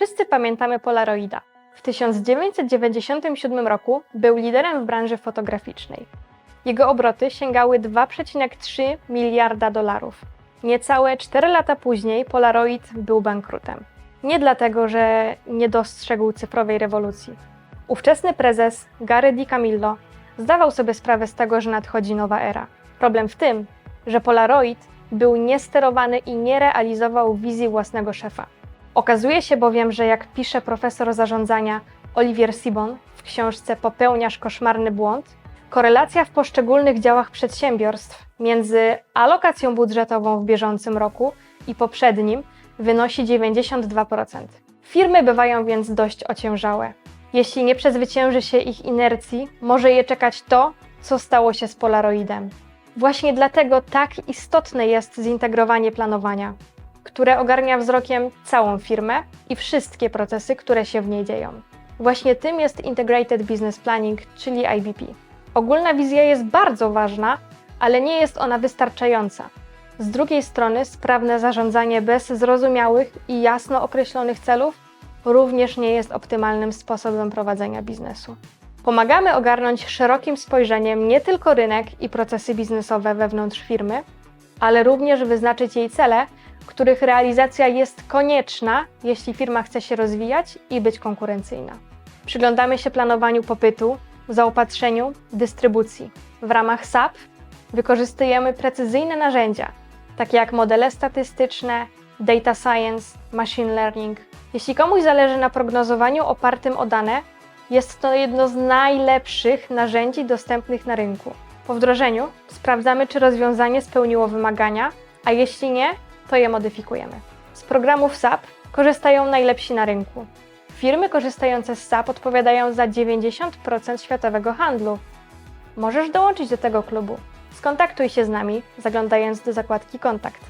Wszyscy pamiętamy Polaroida. W 1997 roku był liderem w branży fotograficznej. Jego obroty sięgały 2,3 miliarda dolarów. Niecałe 4 lata później Polaroid był bankrutem. Nie dlatego, że nie dostrzegł cyfrowej rewolucji. Ówczesny prezes Gary DiCamillo zdawał sobie sprawę z tego, że nadchodzi nowa era. Problem w tym, że Polaroid był niesterowany i nie realizował wizji własnego szefa. Okazuje się bowiem, że jak pisze profesor zarządzania Olivier Sibon w książce Popełniasz koszmarny błąd, korelacja w poszczególnych działach przedsiębiorstw między alokacją budżetową w bieżącym roku i poprzednim wynosi 92%. Firmy bywają więc dość ociężałe. Jeśli nie przezwycięży się ich inercji, może je czekać to, co stało się z Polaroidem. Właśnie dlatego tak istotne jest zintegrowanie planowania, które ogarnia wzrokiem całą firmę i wszystkie procesy, które się w niej dzieją. Właśnie tym jest Integrated Business Planning, czyli IBP. Ogólna wizja jest bardzo ważna, ale nie jest ona wystarczająca. Z drugiej strony, sprawne zarządzanie bez zrozumiałych i jasno określonych celów również nie jest optymalnym sposobem prowadzenia biznesu. Pomagamy ogarnąć szerokim spojrzeniem nie tylko rynek i procesy biznesowe wewnątrz firmy, ale również wyznaczyć jej cele, których realizacja jest konieczna, jeśli firma chce się rozwijać i być konkurencyjna. Przyglądamy się planowaniu popytu, zaopatrzeniu, dystrybucji. W ramach SAP wykorzystujemy precyzyjne narzędzia, takie jak modele statystyczne, data science, machine learning. Jeśli komuś zależy na prognozowaniu opartym o dane, jest to jedno z najlepszych narzędzi dostępnych na rynku. Po wdrożeniu sprawdzamy, czy rozwiązanie spełniło wymagania, a jeśli nie, to je modyfikujemy. Z programów SAP korzystają najlepsi na rynku. Firmy korzystające z SAP odpowiadają za 90% światowego handlu. Możesz dołączyć do tego klubu. Skontaktuj się z nami, zaglądając do zakładki Kontakt.